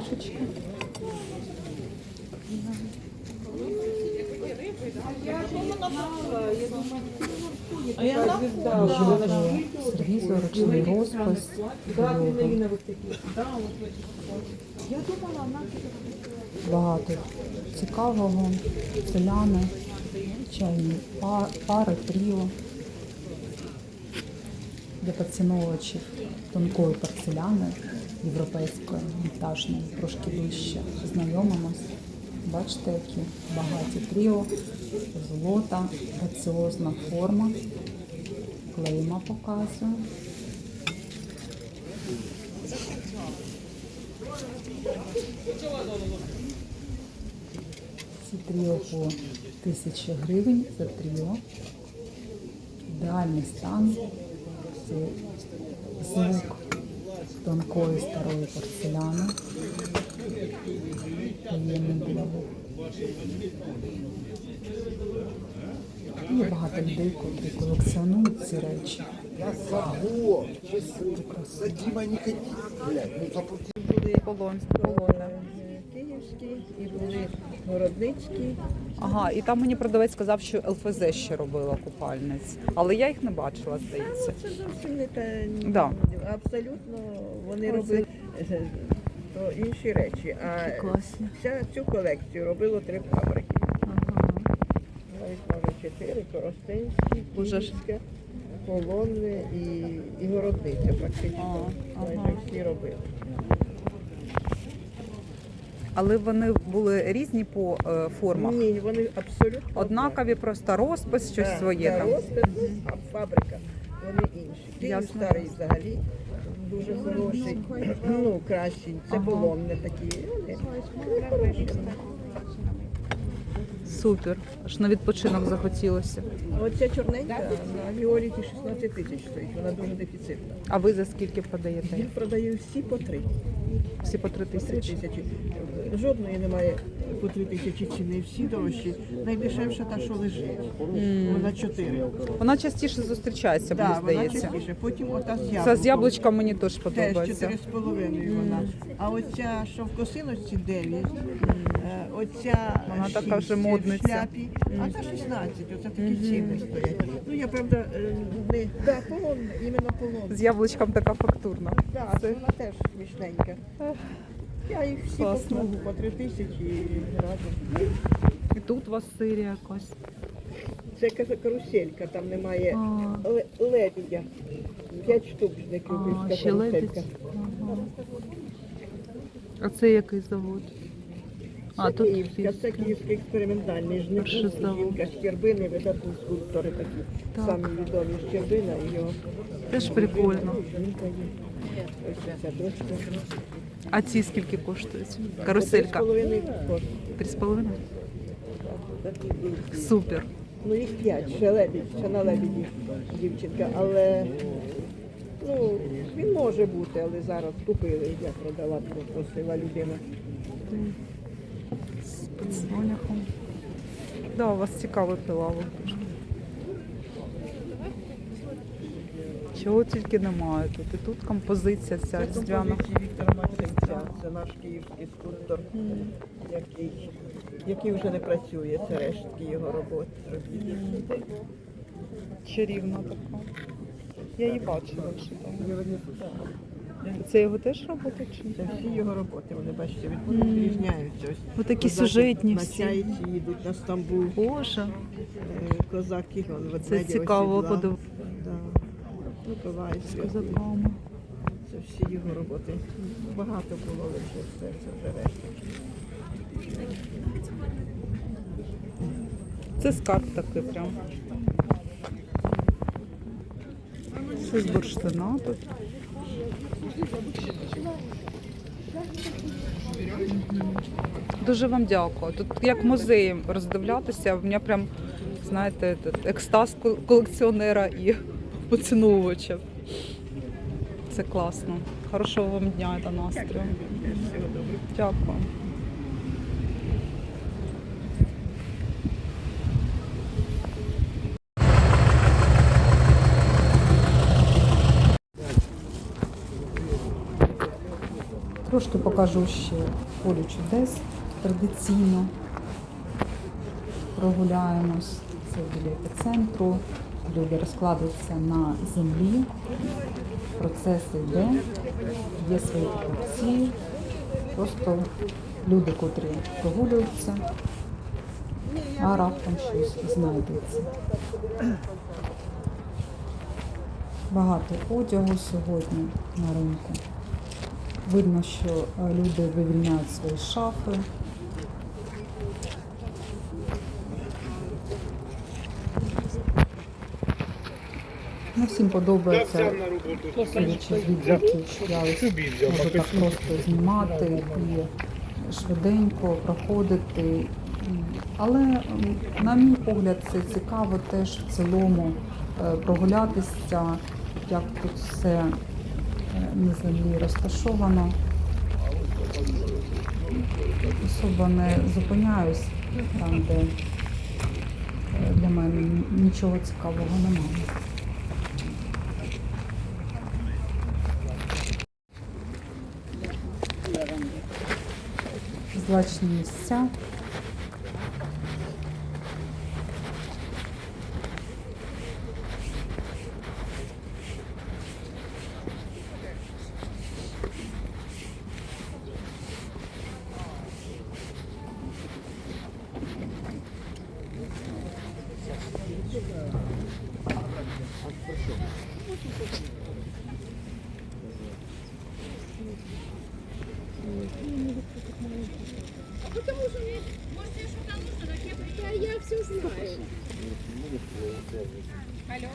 Декоративна пташечка. Можливо, сервізор, ручний розпис. Багато цікавого, селяни, чайні пари, тріо. Для поціновувачів тонкої порцеляни, європейської, вінтажної, трошки ближче знайомимось. Бачите, які багаті тріо, золота, граціозна форма, клейма показує. Ці тріо по тисячі гривень за тріо. Ідеальний стан. Це звук тонкої старої порцеляни. Приємний. Є багато людей, котрі колекціонують ці речі. Ну. Були Полон, е, київські і були городницькі. Ага, і там мені продавець сказав, що ЛФЗ ще робила купальниць, але я їх не бачила, здається. Це зовсім не те. Да. Абсолютно вони робили е, то інші речі. А вся цю колекцію робило три фабрики. Навіть може чотири, Коростенські, Київська, Полонне і, і Городниця практично. Майже всі робили. Але вони були різні по е, формах. Ні, вони абсолютно Однакові, просто розпис, щось Так, своє там. розпис, а фабрика, вони інші. Київ Ясно. старий взагалі дуже хороший, ну кращий. Це Ага. полонне такі. Вони вони хороші. Супер. Аж на відпочинок захотілося. Оця чорненька на Віоліті 16 тисяч стоїть, вона дуже дефіцитна. А ви за скільки продаєте? Їх продаю всі по три. Всі по три Три тисячі. тисячі. Жодної немає по три тисячі ціни, всі дорожчі. Найдешевша та, що лежить. Вона чотири. Вона частіше зустрічається, мені Так, вона здається. частіше. Потім ота з Це з яблуком. яблучком мені теж Теж подобається. 4,5 вона. А оця, що в косиночці 9, е, оця Вона така 6 вже модниця. в шляпі, а та 16, оце такі ціни стоять. Ну я правда е, не да, полон, іменно полон. З яблучком така фактурна. Да, це вона теж смішненька. Я їх всі Класно. по кругу, по 3 тисячі разом. І тут у вас сирія якась. Це каже каруселька, там немає А. ле- лебідя. П'ять штук з них А, ще лебідь. Ага. А це який завод? А, Це тут Київська, це київський експериментальний Перший жник. завод. Жінка Щербини, видатні скульптори такі. Так. Самі відомі Щербина і його. Теж прикольно. Жінка є. Ось ця дочка. А ці скільки коштують? Каруселька. Три з половиною коштує. Три з половиною? Супер. Ну їх п'ять, ще лебідь, ще на лебіді дівчинка, але ну, він може бути, але зараз купили, я продала, просила людина. З підсоняхом. Да, у вас цікавий прилавок. дуже. Чого тільки немає тут. І тут композиція ця Це різдвяна. Це наш київський скульптор, який, який вже не працює, це рештки його роботи. Чарівна така. Я її бачила вже там. Це його теж робота чи ні? Це всі його роботи, вони бачите, від вони відрізняються. Ось такі сюжетні на чайці їдуть на Стамбул. Боже, Е, Козаки, он, це цікаво подивитися Да. З козаками. Всі його роботи. Багато було лише все, це вже решта. Це скарб такий прям. Це з бурштина тут. Дуже вам дякую. Тут як музей роздивлятися, у мене прям, знаєте, екстаз кол- колекціонера і поціновувача. Це класно. Хорошого вам дня та настрою. Дякую. Трошки покажу ще поле чудес традиційно. Прогуляємось. Це біля епіцентру. Люди розкладуються на землі. Процес йде. Є свої покупці. Просто люди, котрі прогулюються, а раптом щось знайдеться. Багато одягу сьогодні на ринку. Видно, що е, люди вивільняють свої шафи. Ну, всім подобається, судячи з відгуків, що я можу так просто знімати і швиденько проходити. Але, на мій погляд, це цікаво теж в цілому е, прогулятися, як тут все е, на землі розташовано. Особо не зупиняюсь там, де е, для мене нічого цікавого немає. Злачні місця. Потому что мне, может, я что-то нужно, так я, я, я все знаю. Алло.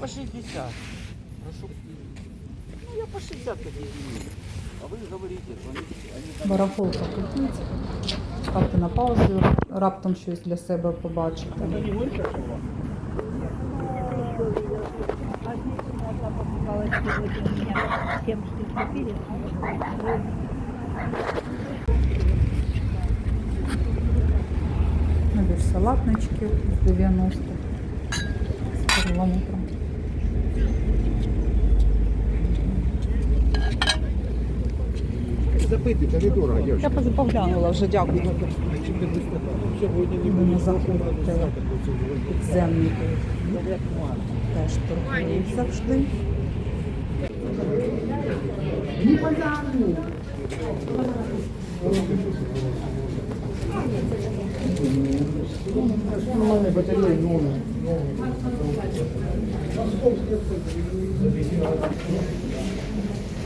По 60. Прошу. Ну, я по 60 такие. А вы говорите, звоните. Они Барахолка купіть, ставте на паузу, раптом щось для себе побачите. Набір салатничків з 90 з перламутром. Запитуйте, недорого, дівчата. Я поглянула вже, дякую. Будемо заходити підземний теж торгують завжди.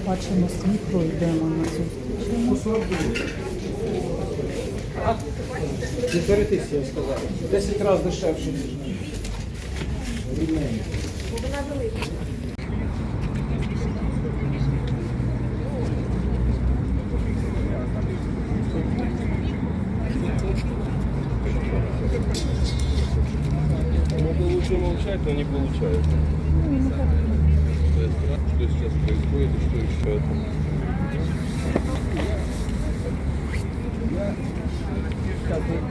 Бачимо світло, йдемо на зустріч. Півтори тисячі, я сказав. Десять разів дешевше, ніж. Можно лучше молчать, но не получается. Şöyle.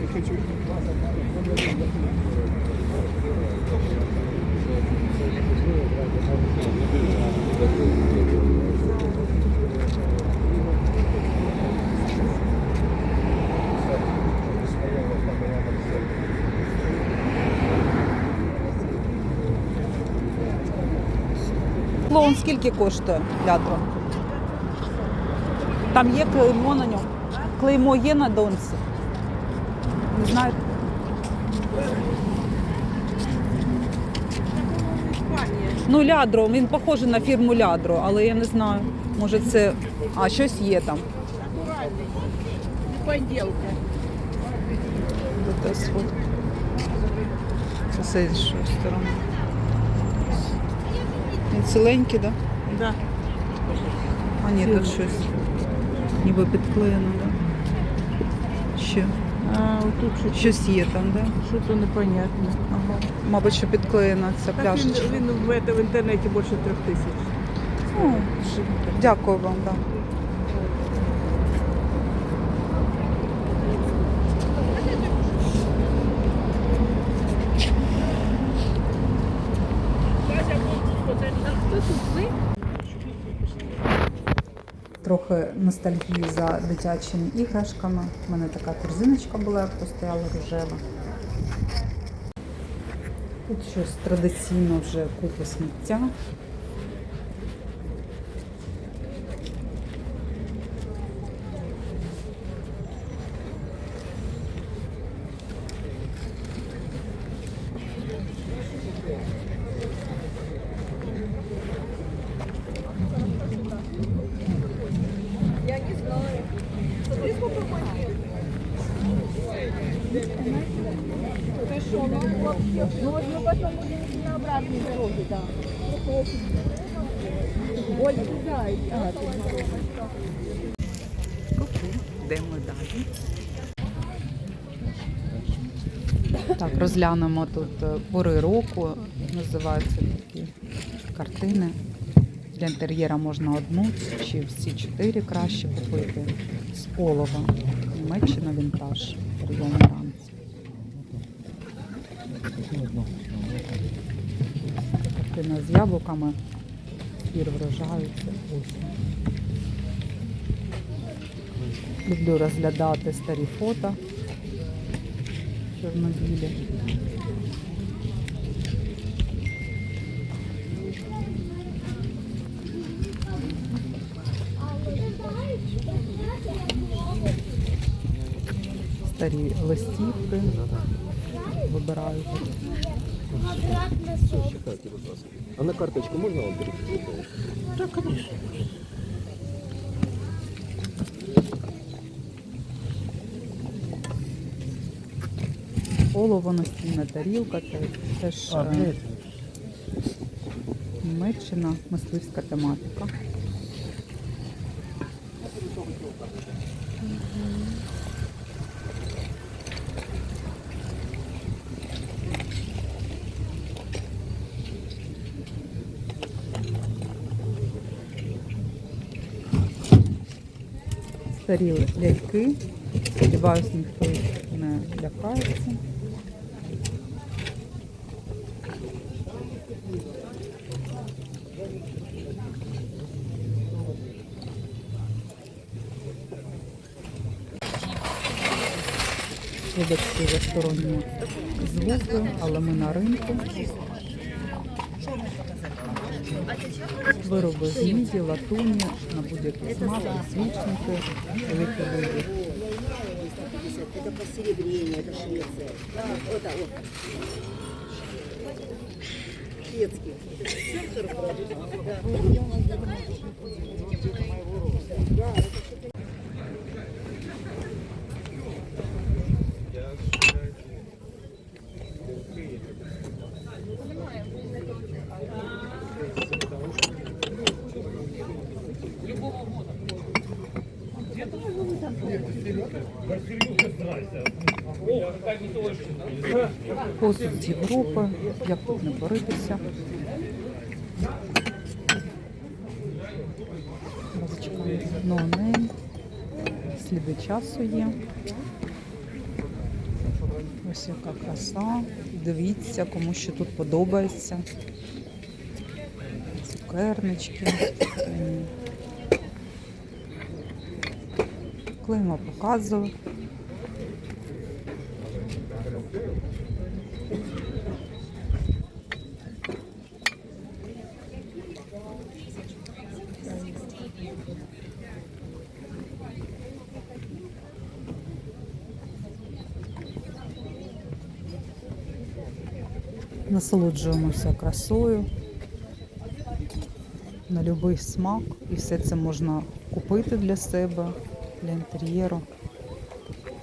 Thank you. Скільки коштує лятро? Там є клеймо на ньому. Клеймо є на донці. Не знаю. Ну, лядро, він похожий на фірму лядро, але я не знаю. Може це. А, щось є там. Поділка. Це з іншої сторони. Він ціленький, так? Да? Да. А ні, тут щось ніби підклеєно, да? Ще. А тут щось, Щось є там, да? що-то непонятне. Ага. Мабуть, що підклеєна ця Так пляшечка. він в, в інтернеті більше трьох тисяч. Ну, дякую вам, да. тут ви? Трохи ностальгії за дитячими іграшками. У мене така корзиночка була, як постояла рожева. Тут щось традиційно вже купи сміття. Ну вот мы потом будем на обратной дороге, да. Оля, да, ага, Йдемо далі. Так, розглянемо тут е, пори року, називаються такі картини. Для інтер'єра можна одну чи всі чотири краще купити з олова. Німеччина вінтаж. Прийом ранці. Картина з яблуками. Врожаю, це осінь. Люблю розглядати старі фото чорнобілі. Старі листівки вибираю. Чекайте, будь ласка. А на карточку можна вам перейти? Олово, настільна тарілка, це теж е, Німеччина, мисливська тематика. Старі ляльки. Сподіваюсь, ніхто їх не лякається. Вибачте за сторонні звуки, але ми на ринку. Вироби з міді, латуні, на будь-який смак, свічники, великі вибір. Это посеребрение, это Швеция. Вот так вот. Шведский. Посуд з Європи, як тут не боритися. No name. Сліди часу є. Ось яка краса. Дивіться, кому що тут подобається. Цукернички. М. Клеймо показую. Насолоджуємося красою на будь-який смак. І все це можна купити для себе, для інтер'єру,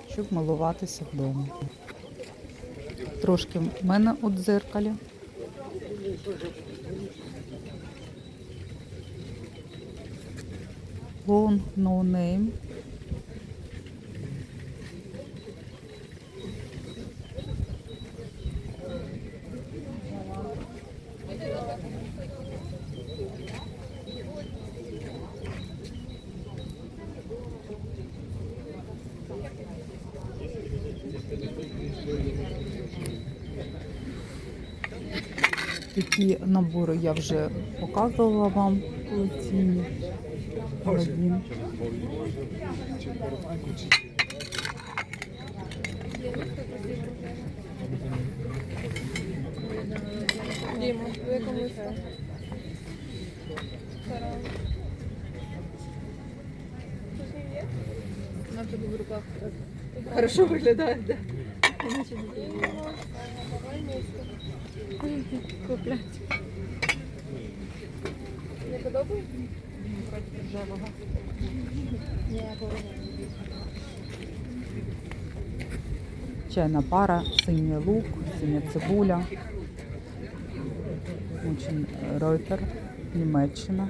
щоб милуватися вдома. Трошки в мене у дзеркалі. Long No Name. Такі набори я вже показувала вам колекційні. Аладдін. Хорошо виглядає, да. Чайна пара, синій лук, синя цибуля. Очень Реутер, Німеччина.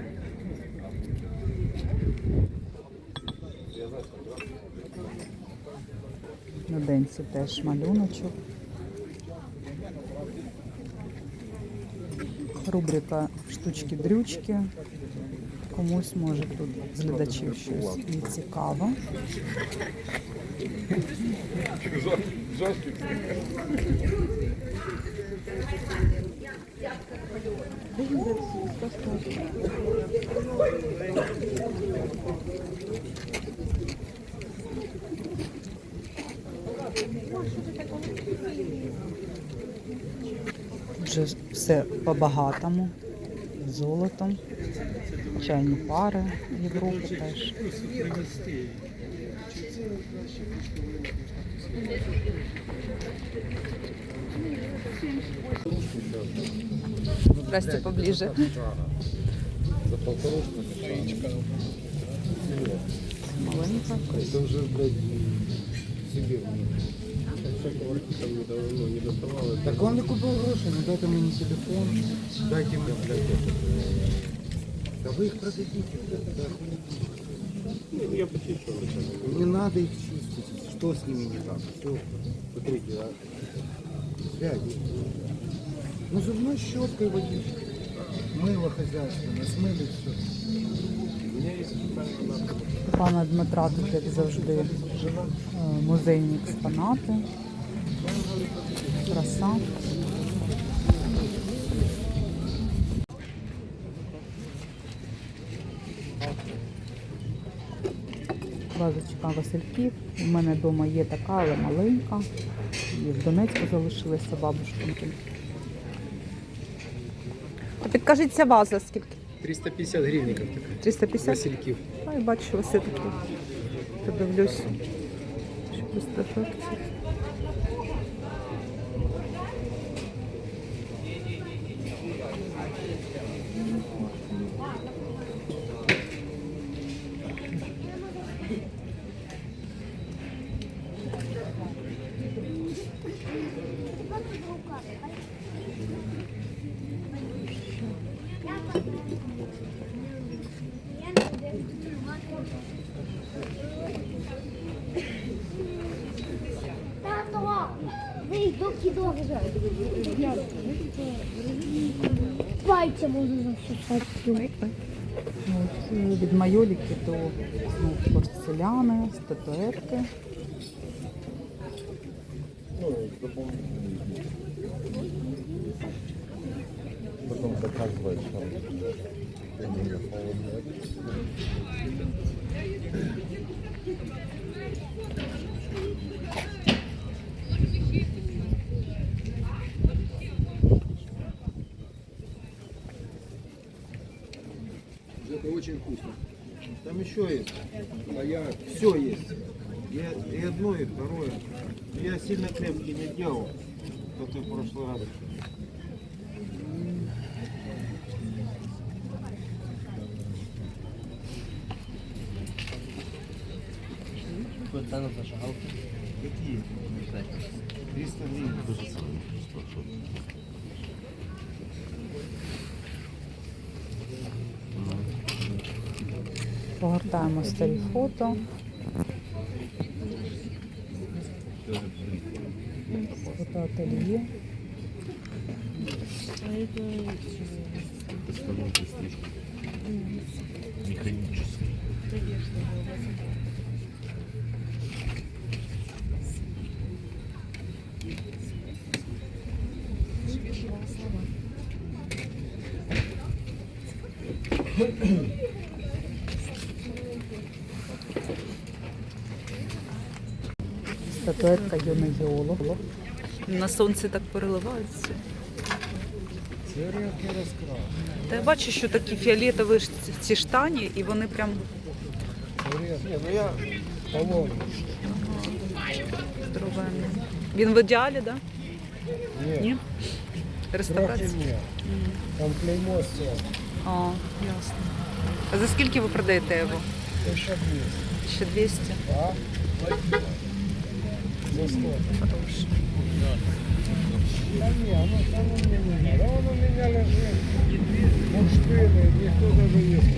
На денці теж малюночок. Рубрика штучки-дрючки. Комусь може тут з глядачів щось і цікаво. Вже все по-багатому. Золотом. Чайні пари Європи теж. Здрасте поближе. За полторушку. Маленька. Это уже, блядь, себе. Всякого там не, дав- ну, не доставало. Так он не купив гроші, ну дайте мені телефон, дайте мені, блядь, это. Да вы их продадите, блядь, да. Ну, я почищу. Не надо их чистить. Что с ними не так? Все, смотрите, а. Глянь. Ну зубной щеткой водичкой. Мыло хозяйственное, смыли все. У меня есть специальный надо. У Пана Дмитра тут, як завжди, е, музейні експонати. Краса. Вазочка Васильків. У мене вдома є така, але маленька. І в Донецьку залишилася бабушкинки. А підкажіть, ця ваза скільки? 350 гривников такая. 350? Васильків. Ай, бачу, все таки подивлюсь. Що без дефектів. Тато, ви доки від майоліки до ну, порцеляни, статуетки. Заказываешь там. пельмени холодные. Это очень вкусно. Там еще есть. А я все есть. Я и одно, и второе. Я сильно крепкий не делал, как и в прошлый раз. 300 гривен. Погортаємо старі фото. Фотоательє. Статуетка юний геолог. На сонці так переливається. Та я бачу, що такі фіолетові ці- штані, і вони прям ну я здоровенні. Він в ідеалі, так? Да? Ні, Ні? трохи Реставрація? Там клеймо все. А, ясно. А за скільки ви продаєте його? Це ще 200. Ще 200? А? За 100. Хороше. Та ні, ну там у мене не надо. Воно у мене лежить. Бурштини, ніхто даже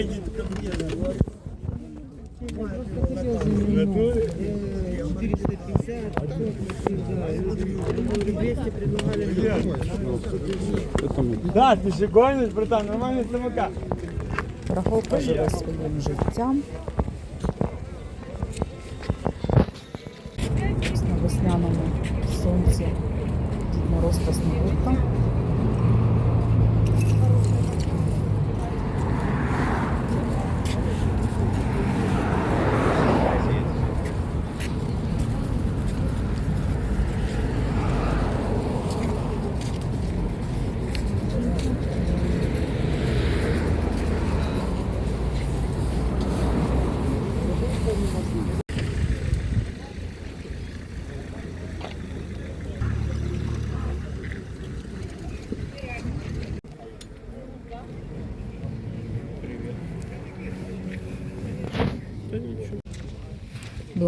їсти. не хоче. Да, ты же гонишь, братан, нормальный самокат. Раховка живе своїм життям. Ось На весняному сонці Дід Мороз та Снігурка.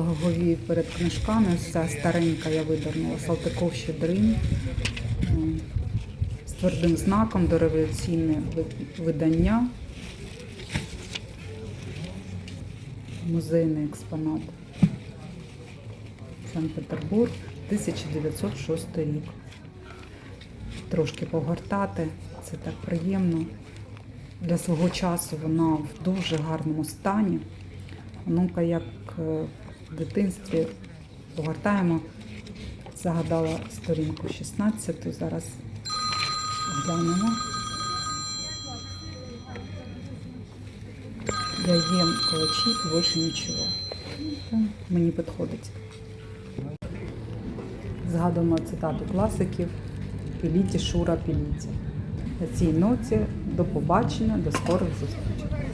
Благоговію перед книжками. Ця старенька я видернула Салтиков Щедрин. З твердим знаком дореволюційне ви- видання. Музейний експонат. Санкт-Петербург, 1906 рік. Трошки погортати, це так приємно. Для свого часу вона в дуже гарному стані. Ну-ка, як е, в дитинстві погортаємо, загадала сторінку 16, зараз глянемо. Я ем калачі і більше нічого. Мені підходить. Згадуємо цитату класиків Піліті Шура Піліті. На цій ноті до побачення, до скорих зустрічей.